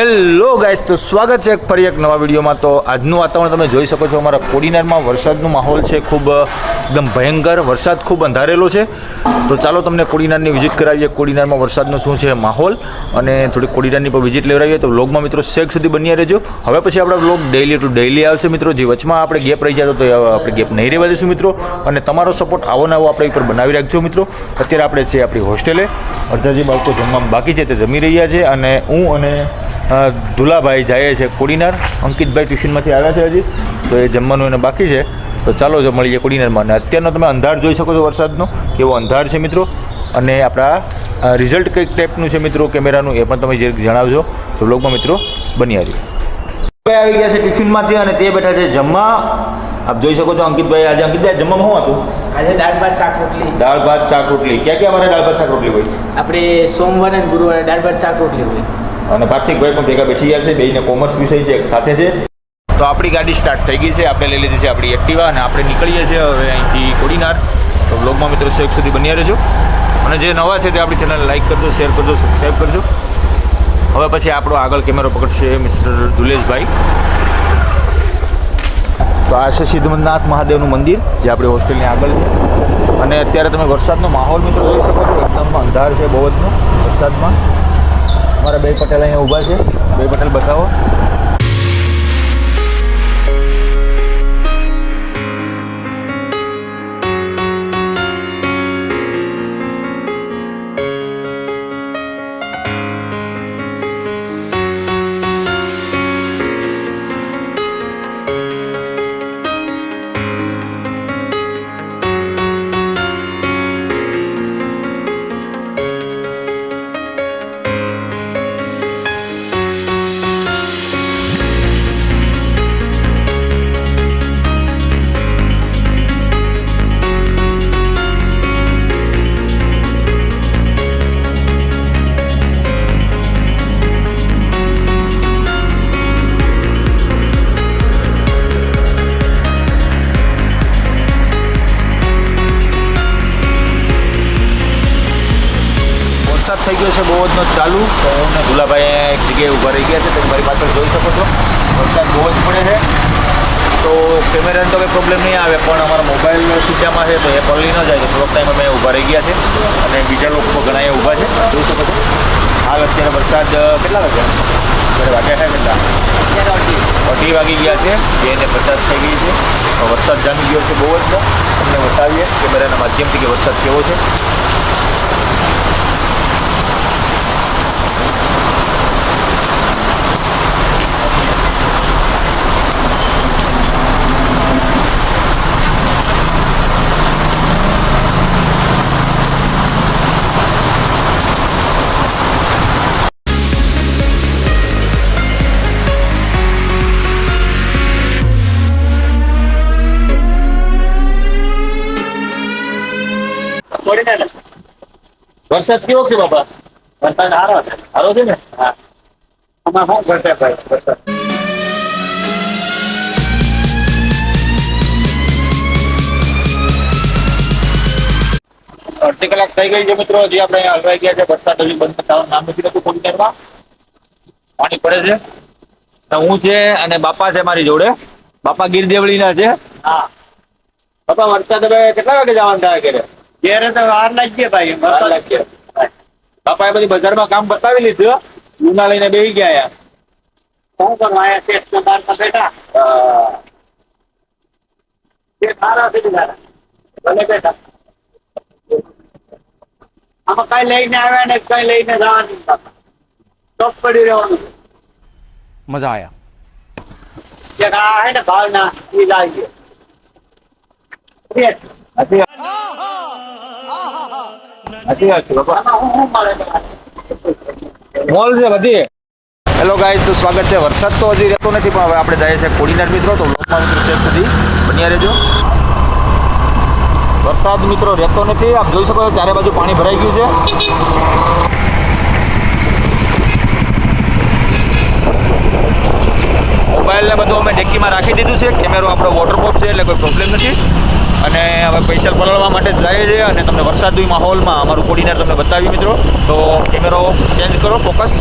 Hello guys, તો સ્વાગત છે ફરી એક નવા વિડીયોમાં. તો આજનું વાતાવરણ તમે જોઈ શકો છો, અમારા કોડીનારમાં વરસાદનો માહોલ છે, ખૂબ એકદમ ભયંકર વરસાદ ખૂબ અંધારેલો છે. તો ચાલો તમને કોડીનારની વિઝિટ કરાવીએ, કોડીનારમાં વરસાદનો શું છે માહોલ અને થોડી કોડીનારની પર વિઝિટ લેવડાવીએ. તો વ્લોગમાં મિત્રો શેક સુધી બન્યા રહેજો. હવે પછી આપણા વ્લોગ ડેઈલી ટુ ડેઈલી આવશે મિત્રો. જે વચમાં આપણે ગેપ રહી જતો તો આપણે ગેપ નહીં રહેવા દઈશું મિત્રો. અને તમારો સપોર્ટ આવો ને આવો આપણે ઉપર બનાવી રાખજો મિત્રો. અત્યારે આપણે છે આપણી હોસ્ટેલે. અડધા જે બાળકો જમવા બાકી છે, તે જમી રહ્યા છે અને હું અને ધુલાભાઈ જાય છે કોડીનાર. અંકિતભાઈ ટ્યુશનમાંથી આવ્યા છે હજી. તો એ જમવાનું એને બાકી છે. તો ચાલો જો મળીએ કોડીનારમાં. અને અત્યારનો તમે અંધાર જોઈ શકો છો વરસાદનો. કેવો અંધાર છે મિત્રો. અને આપણા રિઝલ્ટ કંઈક ટાઈપનું છે મિત્રો કેમેરાનું એ પણ તમે જે જણાવજો. તો બ્લોગમાં મિત્રો બની આવી આવી ગયા છે ટિફિનમાંથી અને તે બેઠા છે જમવા. આપ જોઈ શકો છો અંકિતભાઈ. આજે અંકિતભાઈ જમવામાં શું હતું? આજે દાળ ભાત શાક રોટલી. દાળ ભાત શાક રોટલી. ક્યાં ક્યાં અમારે દાળ ભાત શાક રોટલી હોય? આપણે સોમવારે અને ગુરુવારે દાળ ભાત શાક રોટલી હોય. અને કાર્તિકભાઈ પણ ભેગા બેસી ગયા છે. બેને કોમર્સ વિષય છે એક સાથે છે. તો આપણી ગાડી સ્ટાર્ટ થઈ ગઈ છે. આપણે લઈ લીધી છે આપણી એક્ટિવા અને આપણે નીકળીએ છીએ હવે અહીંથી કોડીનાર. તો બ્લોગમાં મિત્રો એક સુધી બન્યા રહેજો. અને જે નવા છે તે આપણી ચેનલ લાઈક કરજો શેર કરજો સબસ્ક્રાઈબ કરજો. હવે પછી આપણો આગળ કેમેરો પકડશે મિસ્ટર દુલેશભાઈ તો આ છે સિદ્ધનાથ મહાદેવનું મંદિર, જે આપણી હોસ્ટેલની આગળ છે. અને અત્યારે તમે વરસાદનો માહોલ મિત્રો જોઈ શકો છો. એકદમ અંધાર છે બહુ જ વરસાદમાં. અમારા બે પટેલ અહીંયા ઊભા છે. બે પટેલ બતાવો. છે બહુ જ ચાલુ. તો હું ને ભુલાભાઈ એક જગ્યાએ ઊભા રહી ગયા છે તમે મારી પાછળ જોઈ શકો છો. વરસાદ બહુ જ પડે છે. તો કેમેરાને તો કંઈ પ્રોબ્લેમ નહીં આવે પણ અમારા મોબાઈલ ખીચામાં છે તો એ પલળી ન જાય. તો થોડોક ટાઈમ અમે ઊભા રહી ગયા છે. અને બીજા લોકો ઘણા એ ઊભા છે. જોઈ શકો છો. હાલ અત્યારે વરસાદ કેટલા વાગ્યા? અત્યારે વાગ્યા છે કેટલા? અઢી. વાગી ગયા છે. બે ને પચાસ થઈ ગઈ છે. વરસાદ જામી ગયો છે બહુ જ તમને બતાવીએ કેમેરાના માધ્યમથી કે વરસાદ કેવો છે. વરસાદ કેવો છે બાપા વરસાદ સારો છે. સારો છે ને? હા. આમાં શું ઘટે ભાઈ? વરસાદ. અડધી કલાક થઈ ગઈ છે મિત્રો. હજી આપણે હલવાઈ ગયા છે. વરસાદ હજી બંધ થવાનું નામ નથી લેતું કોમ્પ્યુટરમાં પાણી પડે છે. તો હું છે અને બાપા છે મારી જોડે. બાપા ગીર દેવળીના છે. હા. બાપા વરસાદ હવે કેટલા વાગે જવાનું થાય ઘેરે? ઘેરે તો વાર લાગી ભાઈ. વાર વરસાદ લાગી. બાપાએ બધી બજારમાં કામ બતાવી લીધું લૂના લઈને બેસી ગયા શું કરવા આયા છે? બાર આમાં કઈ લઈને આવ્યા ને કઈ લઈને જવાનું ચોપ પડી રહેવાનું મજા આયા. જગા ને ભાવના સાચી? મોલ છે બધી. હેલો ગાઈઝ તો સ્વાગત છે. વરસાદ તો હજી રહેતો નથી, પણ હવે આપણે જઈએ છીએ કોડીનાર મિત્રો, તો લોકમાં મિત્રો ચેક સુધી બન્યા રહેજો. વરસાદ મિત્રો રહેતો નથી. આપ જોઈ શકો છો, ચારે બાજુ પાણી ભરાઈ ગયું છે. મોબાઈલને બધું અમે ડેકીમાં રાખી દીધું છે. કેમેરો આપણો વોટરપ્રૂફ છે, એટલે કોઈ પ્રોબ્લેમ નથી. અને હવે પૈસા પલળવા માટે જ છીએ અને તમને વરસાદી માહોલમાં અમારું કોર્ડિનેટર તમને બતાવી મિત્રો. તો કેમેરો ચેન્જ કરો ફોકસ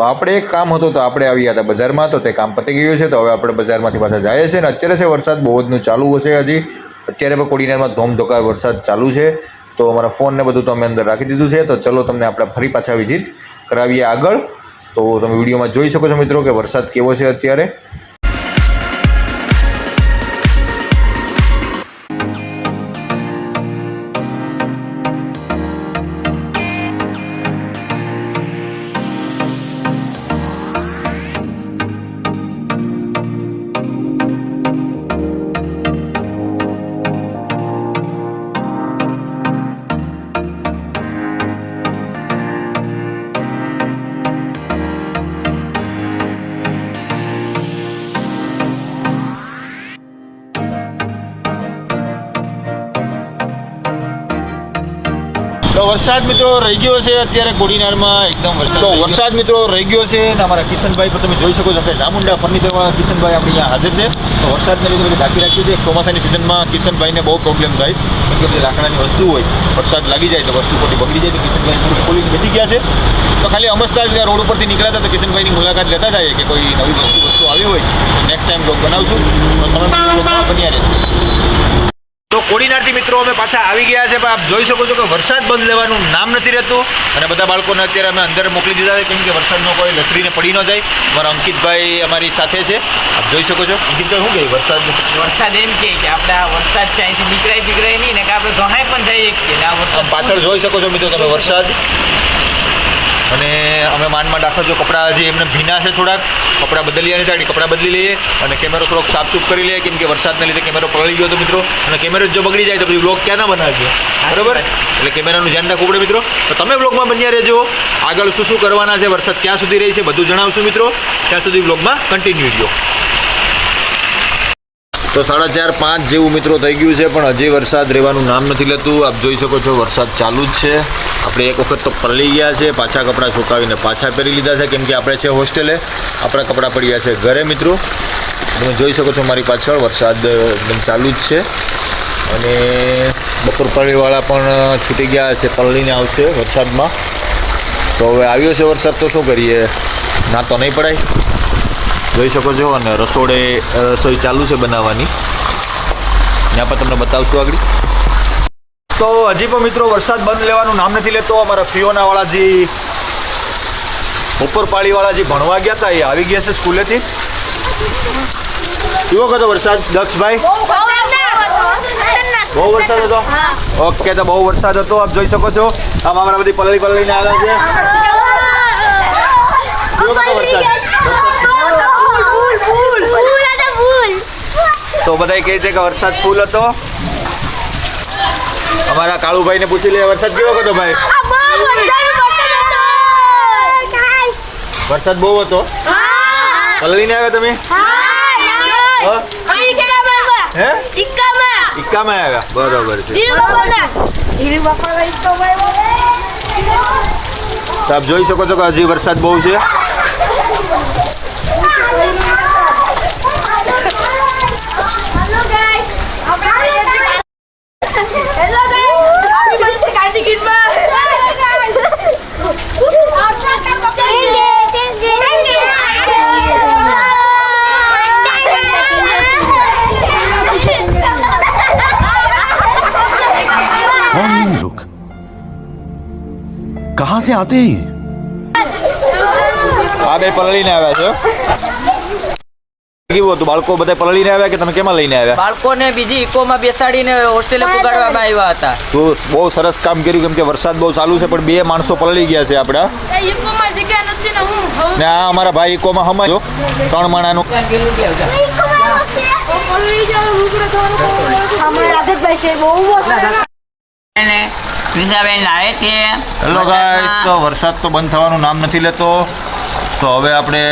તો આપણે એક કામ હતું તો આપણે આવ્યા હતા બજારમાં, તો તે કામ પતી ગયું છે, તો હવે આપણે બજારમાંથી પાછા જઈએ છીએ. ને અત્યારે છે વરસાદ બહુ જનું ચાલુ હશે હજી. અત્યારે પણ કોડીનારમાં ધોમધોકાર વરસાદ ચાલુ છે. તો અમારા ફોનને બધું તો અમે અંદર રાખી દીધું છે. તો ચલો તમને આપણે ફરી પાછા વિઝિટ કરાવીએ આગળ. તો તમે વિડીયોમાં જોઈ શકો છો મિત્રો કે વરસાદ કેવો છે અત્યારે. તો વરસાદ મિત્રો રહી ગયો છે અત્યારે કોડીનારમાં એકદમ વરસાદ તો વરસાદ મિત્રો રહી ગયો છે અને અમારા કિશનભાઈ પણ તમે જોઈ શકો છો કે ચામુંડા ફર્નિચરમાં કિશનભાઈ આપણે અહીંયા હાજર છે. તો વરસાદને લીધે બધું ઢાંકી રાખ્યું છે. ચોમાસાની સિઝનમાં કિશનભાઈને બહુ પ્રોબ્લેમ થાય કેમ કે બધી લાકડાની વસ્તુ હોય. વરસાદ લાગી જાય તો વસ્તુ ખોટી બગડી જાય તો કિશનભાઈ થોડું ખોલીને બેઠી ગયા છે. તો ખાલી અમસ્તા જ રોડ ઉપરથી નીકળ્યા હતા તો કિશનભાઈની મુલાકાત લેતા જાય કે કોઈ નવી વસ્તુ વસ્તુ આવી હોય નેક્સ્ટ ટાઈમ બ્લોગ બનાવશું. તો તમે બ્લોગમાં બન્યા રહેજો. તો કોડીનારથી મિત્રો અમે પાછા આવી ગયા છે પણ આપ જોઈ શકો છો કે વરસાદ બંધ લેવાનું નામ નથી રહેતું અને બધા બાળકોને અત્યારે અમે અંદર મોકલી દીધા છે કેમ કે વરસાદનો કોઈ લથરીને પડી ન જાય. અમારા અંકિતભાઈ અમારી સાથે છે આપ જોઈ શકો છો. અંકિતભાઈ શું કહે? વરસાદ વરસાદ એમ કે કે આપણે આ વરસાદ છે અહીંથી નીકળાય બીકરાય નહીં ને કે આપણે ગહાય પણ જઈએ વરસાદ પાછળ જોઈ શકો છો મિત્રો તમે વરસાદ. અને અમે માનમાં દાખલ જો કપડાં હજી એમને ભીના છે થોડાક કપડાં બદલી નથી આગળ કપડાં બદલી લઈએ અને કેમેરો થોડોક સાફસૂફ કરી લઈએ કેમ કે વરસાદને લીધે કેમેરો પલળી ગયો હતો મિત્રો. અને કેમેરો જો બગડી જાય તો પછી બ્લોગ ક્યાં ના બનાવીએ બરાબર? એટલે કેમેરાનું ધ્યાન રાખવું પડે મિત્રો. તો તમે બ્લોગમાં બન્યા રહેજો. આગળ શું શું કરવાના છે વરસાદ ક્યાં સુધી રહી છે બધું જણાવશું મિત્રો. ત્યાં સુધી બ્લોગમાં કન્ટિન્યુ રહ્યો. તો સાડા ચાર પાંચ જેવું મિત્રો થઈ ગયું છે પણ હજી વરસાદ રહેવાનું નામ નથી લેતું. આપ જોઈ શકો છો વરસાદ ચાલુ જ છે. આપણે એક વખત તો પલળી ગયા છે, પાછા કપડાં સુકાવીને પાછા પહેરી લીધા છે, કેમ કે આપણે છે હોસ્ટેલે, આપણા કપડાં પડ્યા છે ઘરે મિત્રો. તમે જોઈ શકો છો મારી પાછળ વરસાદ એકદમ ચાલુ જ છે. અને બપોર પલળીવાળા પણ છૂટી ગયા છે પલળીને આવશે વરસાદમાં. તો હવે આવ્યો છે વરસાદ, તો શું કરીએ? ના તો નહીં પડાય. જોઈ શકો છો, અને રસોડે રસોઈ ચાલુ છે બનાવવાની. ત્યાં પણ તમને બતાવશું આગળ. તો હજી પણ મિત્રો વરસાદ બંધ લેવાનું નામ નથી લેતો. અમારા ફિયોનાવાળા જે ઉપરપાળી વાળા જે ભણવા ગયા હતા એ આવી ગયા છે સ્કૂલેથી. કેવો હતો વરસાદ દક્ષભાઈ? બહુ વરસાદ હતો. ઓકે તો બહુ વરસાદ હતો આપ જોઈ શકો છો. આમ અમારા બધી પલળી પલળીને આવ્યા છે. કેવો હતો વરસાદ? તો બધા કહે છે કે વરસાદ ફૂલ હતો. અમારા કાળુભાઈને પૂછી લે વરસાદ કેવો હતો ભાઈ? વરસાદ બહુ હતો? પલળીને આવ્યા તમે? હે ઇક્કામાં આવ્યા. બરોબર છે. આપ જોઈ શકો છો કે હજી વરસાદ બહુ છે. कौन है ये लोग कहां से आते हैं ये આ બે પલળીને આવ્યા છે કેવું હતું બાળકો બધા પલળીને આવ્યા કે તમે કેમાં લઈને આવ્યા બાળકોને બીજી ઇકોમાં બેસાડીને હોસ્ટેલે પુગાડવામાં આવ્યા હતા તો બહુ સરસ કામ કર્યું કેમ કે વરસાદ બહુ ચાલુ છે પણ બે માણસો પલળી ગયા છે આપણા ને આ અમારા ભાઈ ઇકોમાં હમાજો ત્રણ માણાનું અને છે. હેલો ગાઈસ તો વરસાદ તો બંધ થવાનું નામ નથી લેતો. તો હવે આપણે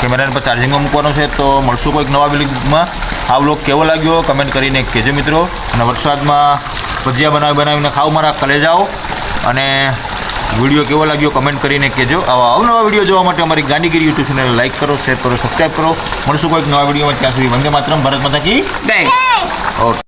કેમેરાને પર ચાર્જિંગમાં મૂકવાનો છે. તો મળશું કોઈક નવા વિડીયોમાં આ બ્લોગ કેવો લાગ્યો? કમેન્ટ કરીને કહેજો મિત્રો. અને વરસાદમાં ભજીયા બનાવી બનાવીને ખાવ મારા કલેજાઓ. અને વીડિયો કેવો લાગ્યો? કમેન્ટ કરીને કહેજો. આવા અવનવા વીડિયો જોવા માટે અમારી ગાંધીગીરી યુટ્યુબ ચેનલ લાઈક કરો શેર કરો સબસ્ક્રાઈબ કરો. મળશું કોઈક નવા વિડીયોમાં. ત્યાં સુધી વંદે માત્રમ. ભારત માતા કી ઓકે.